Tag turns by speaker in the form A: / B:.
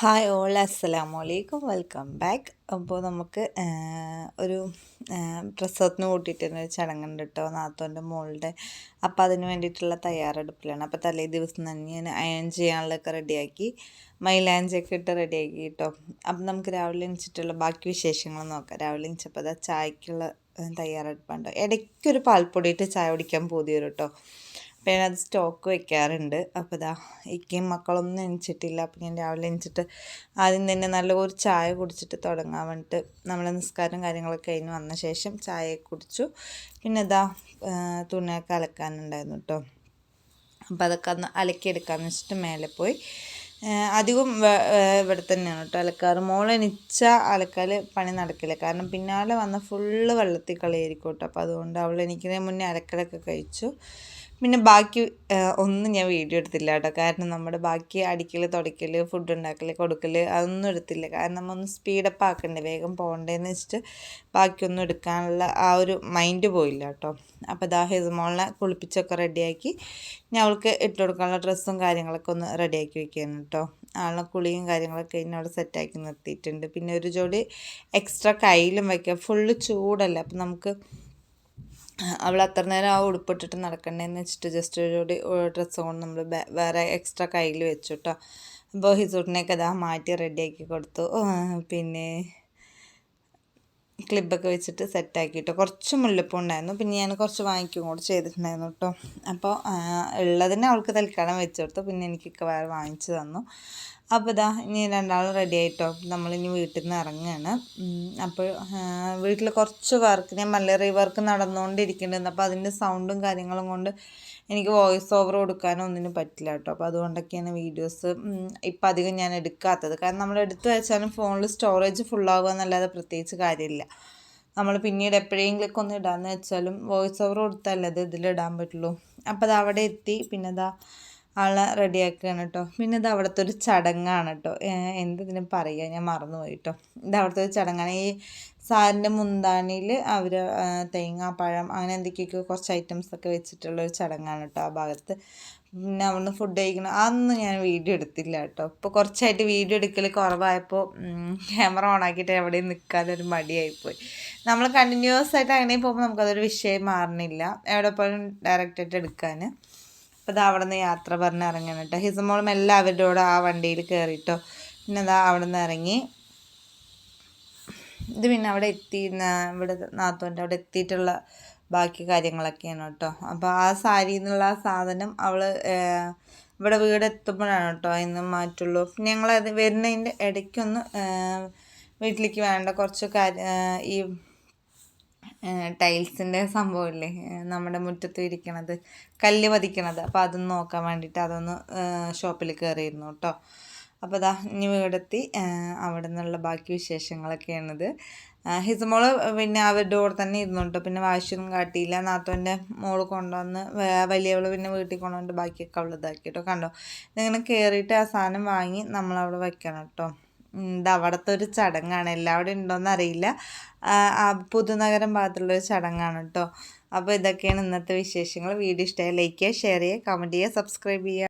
A: Hi all അസ്സലാമു അലൈക്കും welcome back. അപ്പോൾ നമുക്ക് ഒരു പ്രസവത്തിന് കൂട്ടിയിട്ടുള്ള ഒരു ചടങ്ങുണ്ട് കേട്ടോ നാത്തോന്റെ മോളുടെ. അപ്പോൾ അതിന് വേണ്ടിയിട്ടുള്ള തയ്യാറെടുപ്പിലാണ്. അപ്പോൾ തലേ ദിവസം തന്നെ ഞാൻ അയൺ ചെയ്യാനുള്ളതൊക്കെ റെഡിയാക്കി മൈലാഞ്ചൊക്കെ ഇട്ട് റെഡിയാക്കി കേട്ടോ അപ്പം നമുക്ക് രാവിലെ എണിച്ചിട്ടുള്ള ബാക്കി വിശേഷങ്ങൾ നോക്കാം. രാവിലെ എണിച്ചപ്പോൾ അതാ ചായക്കുള്ള തയ്യാറെടുപ്പുണ്ടോ ഇടയ്ക്കൊരു പാൽപ്പൊടിയിട്ട് ചായ കുടിക്കാൻ പോതി വരും കേട്ടോ അപ്പോൾ സ്റ്റോക്ക് വെക്കാറുണ്ട്. അപ്പോൾ ഇതാ ഇക്കയും മക്കളൊന്നും എണിച്ചിട്ടില്ല. അപ്പോൾ ഞാൻ രാവിലെ എണിച്ചിട്ട് ആദ്യം തന്നെ നല്ല ഒരു ചായ കുടിച്ചിട്ട് തുടങ്ങാൻ വേണ്ടിയിട്ട് നമ്മളെ നിസ്കാരം കാര്യങ്ങളൊക്കെ കഴിഞ്ഞ് വന്ന ശേഷം ചായ കുടിച്ചു. പിന്നെ ഇതാ തുണിയൊക്കെ അലക്കാനുണ്ടായിരുന്നു കേട്ടോ അപ്പോൾ അതൊക്കെ അന്ന് അലക്കിയെടുക്കാമെന്ന് വെച്ചിട്ട് മേലെ പോയി. അധികം ഇവിടെ തന്നെയാണ് കേട്ടോ അലക്കാറ്. മോളെണിച്ച അലക്കാൽ പണി നടക്കില്ല. കാരണം പിന്നാലെ വന്ന ഫുള്ള് വെള്ളത്തിൽ കളിയായിരിക്കും കേട്ടോ അപ്പോൾ അതുകൊണ്ട് അവൾ എനിക്കിതിന് മുന്നേ അലക്കലൊക്കെ കഴിച്ചു. പിന്നെ ബാക്കി ഒന്നും ഞാൻ വീഡിയോ എടുത്തില്ല കേട്ടോ. കാരണം നമ്മുടെ ബാക്കി അടിക്കൽ തുടയ്ക്കൽ ഫുഡ് ഉണ്ടാക്കൽ കൊടുക്കൽ അതൊന്നും എടുത്തില്ല. കാരണം നമ്മൊന്ന് സ്പീഡപ്പ് ആക്കണ്ടേ വേഗം പോകണ്ടേന്ന് വെച്ചിട്ട് ബാക്കിയൊന്നും എടുക്കാനുള്ള ആ ഒരു മൈൻഡ് പോയില്ല കേട്ടോ. അപ്പോൾ ദാ ഹിസമോളിനെ കുളിപ്പിച്ചൊക്കെ റെഡിയാക്കി ഞാൻ അവൾക്ക് ഇട്ട് കൊടുക്കാനുള്ള ഡ്രസ്സും കാര്യങ്ങളൊക്കെ ഒന്ന് റെഡിയാക്കി വെക്കുകയാണ് കേട്ടോ. ആളെ കുളിയും കാര്യങ്ങളൊക്കെ കഴിഞ്ഞ് അവിടെ സെറ്റാക്കി നിർത്തിയിട്ടുണ്ട്. പിന്നെ ഒരു ജോഡി എക്സ്ട്രാ കയ്യിലും വയ്ക്കുക ഫുള്ള് ചൂടല്ല. അപ്പം നമുക്ക് അവൾ അത്ര നേരം ആ ഉടുപ്പിട്ടിട്ട് നടക്കണ്ടേന്ന് വെച്ചിട്ട് ജസ്റ്റ് ഒരു ഡ്രസ്സ് കൊണ്ട് നമ്മൾ വേറെ എക്സ്ട്രാ കയ്യിൽ വെച്ചു കേട്ടോ അപ്പോൾ ഹിസൂട്ടിനെയൊക്കെ അതാ മാറ്റി റെഡിയാക്കി കൊടുത്തു. പിന്നെ ക്ലിപ്പൊക്കെ വെച്ചിട്ട് സെറ്റാക്കിയിട്ട് കുറച്ച് മുല്ലപ്പൂ ഉണ്ടായിരുന്നു. പിന്നെ ഞാൻ കുറച്ച് വാങ്ങിക്കും കൂടെ ചെയ്തിട്ടുണ്ടായിരുന്നു കേട്ടോ അപ്പോൾ ഉള്ളതിനെ അവൾക്ക് തൽക്കാലം വെച്ചു കൊടുത്തു. പിന്നെ എനിക്കൊക്കെ വേറെ വാങ്ങിച്ചു തന്നു. അപ്പോൾ ഇതാ ഇനി രണ്ടാളും റെഡി ആയിട്ടോ. നമ്മളിനി വീട്ടിൽ നിന്ന് ഇറങ്ങുകയാണ് അപ്പോൾ വീട്ടിൽ കുറച്ച് വർക്ക് ഞാൻ മല്ലറി വർക്ക് നടന്നുകൊണ്ടിരിക്കുന്നുണ്ട് അപ്പോൾ അതിന്റെ സൗണ്ടും കാര്യങ്ങളും കൊണ്ട് എനിക്ക് വോയിസ് ഓവർ കൊടുക്കാനോ ഒന്നിനും പറ്റില്ല കേട്ടോ. അപ്പോൾ അതുകൊണ്ടൊക്കെയാണ് വീഡിയോസ് ഇപ്പം അധികം ഞാൻ എടുക്കാത്തത്. കാരണം നമ്മൾ എടുത്തു വെച്ചാലും ഫോണിൽ സ്റ്റോറേജ് ഫുള്ളാകുക എന്നല്ലാതെ പ്രത്യേകിച്ച് കാര്യമില്ല. നമ്മൾ പിന്നീട് എപ്പോഴെങ്കിലൊക്കെ ഒന്ന് ഇടാമെന്ന് വെച്ചാലും വോയിസ് ഓവർ കൊടുത്താലേ അത് ഇതിലിടാൻ പറ്റുള്ളൂ. അപ്പോൾ അത് അവിടെ എത്തി. പിന്നെ അതാ ആളെ റെഡിയാക്കുകയാണ് കേട്ടോ. പിന്നെ ഇത് അവിടുത്തെ ഒരു ചടങ്ങാണ് കേട്ടോ. എന്തിനും പറയുക? ഞാൻ മറന്നുപോയി കേട്ടോ. ഇത് അവിടുത്തെ ഒരു ചടങ്ങാണ്. ഈ സാരിന്റെ മുന്താണിയിൽ അവർ തേങ്ങാപ്പഴം അങ്ങനെ എന്തൊക്കെയൊക്കെ കുറച്ച് ഐറ്റംസ് ഒക്കെ വെച്ചിട്ടുള്ള ഒരു ചടങ്ങാണ് കേട്ടോ ആ ഭാഗത്ത്. പിന്നെ അവിടുന്ന് ഫുഡ് കഴിക്കണം അതൊന്നും ഞാൻ വീഡിയോ എടുത്തില്ല കേട്ടോ. ഇപ്പോൾ കുറച്ചായിട്ട് വീഡിയോ എടുക്കൽ കുറവായപ്പോൾ ക്യാമറ ഓൺ ആക്കിയിട്ട് എവിടെയും ഒരു മടിയായിപ്പോയി. നമ്മൾ കണ്ടിന്യൂസ് ആയിട്ട് അങ്ങനെ പോകുമ്പോൾ നമുക്കതൊരു വിഷയം മാറണില്ല. എവിടെ പോലും ഡയറക്റ്റായിട്ട് എടുക്കാൻ അപ്പോൾ ഇതാ അവിടെ നിന്ന് യാത്ര പറഞ്ഞ് ഇറങ്ങണം കേട്ടോ ഹിസമോളും എല്ലാവരുടെ കൂടെ ആ വണ്ടിയിൽ കയറിയിട്ടോ പിന്നെ അതാ അവിടെ നിന്ന് ഇറങ്ങി. ഇത് പിന്നെ അവിടെ എത്തി ഇവിടെ നാത്തോന്റെ അവിടെ എത്തിയിട്ടുള്ള ബാക്കി കാര്യങ്ങളൊക്കെയാണ് കേട്ടോ അപ്പോൾ ആ സാരി എന്നുള്ള ആ സാധനം അവൾ ഇവിടെ വീട് എത്തുമ്പോഴാണ് കേട്ടോ ഇന്ന് മാറ്റുള്ളൂ. ഞങ്ങളത് വരുന്നതിന്റെ ഇടയ്ക്കൊന്ന് വീട്ടിലേക്ക് വേണ്ട കുറച്ച് കാര്യം ഈ ടൈൽസിന്റെ സംഭവമില്ലേ? നമ്മുടെ മുറ്റത്ത് ഇരിക്കണത് കല്ല് പതിക്കണത്. അപ്പോൾ അതൊന്ന് നോക്കാൻ വേണ്ടിയിട്ട് അതൊന്ന് ഷോപ്പിൽ കയറിയിരുന്നു കേട്ടോ. അപ്പോൾ അതാ ഇനി വീടെത്തി അവിടെ നിന്നുള്ള ബാക്കി വിശേഷങ്ങളൊക്കെയാണിത്. ഹിസമോൾ പിന്നെ അവരുടെ കൂടെ തന്നെ ഇരുന്നുണ്ട് പിന്നെ വാശിയൊന്നും കാട്ടിയില്ല. നാത്തോന്റെ മോൾ കൊണ്ടുവന്ന് വലിയവൾ പിന്നെ വീട്ടിൽ കൊണ്ടുവന്നിട്ട് ബാക്കിയൊക്കെ അവൾ ഇതാക്കി കേട്ടോ. കണ്ടോ? ഇതിങ്ങനെ കയറിയിട്ട് ആ സാധനം വാങ്ങി നമ്മളവിടെ വെക്കണം കേട്ടോ. ഇത് അവിടുത്തെ ഒരു ചടങ്ങാണ്. എല്ലാവിടെ ഉണ്ടോയെന്ന് അറിയില്ല. പുതുനഗരം ഭാഗത്തുള്ളൊരു ചടങ്ങാണ് കേട്ടോ അപ്പോൾ ഇതൊക്കെയാണ് ഇന്നത്തെ വിശേഷങ്ങൾ. വീഡിയോ ഇഷ്ടമായി ലൈക്ക് ചെയ്യുക ഷെയർ ചെയ്യുക കമന്റ് ചെയ്യുക സബ്സ്ക്രൈബ് ചെയ്യുക.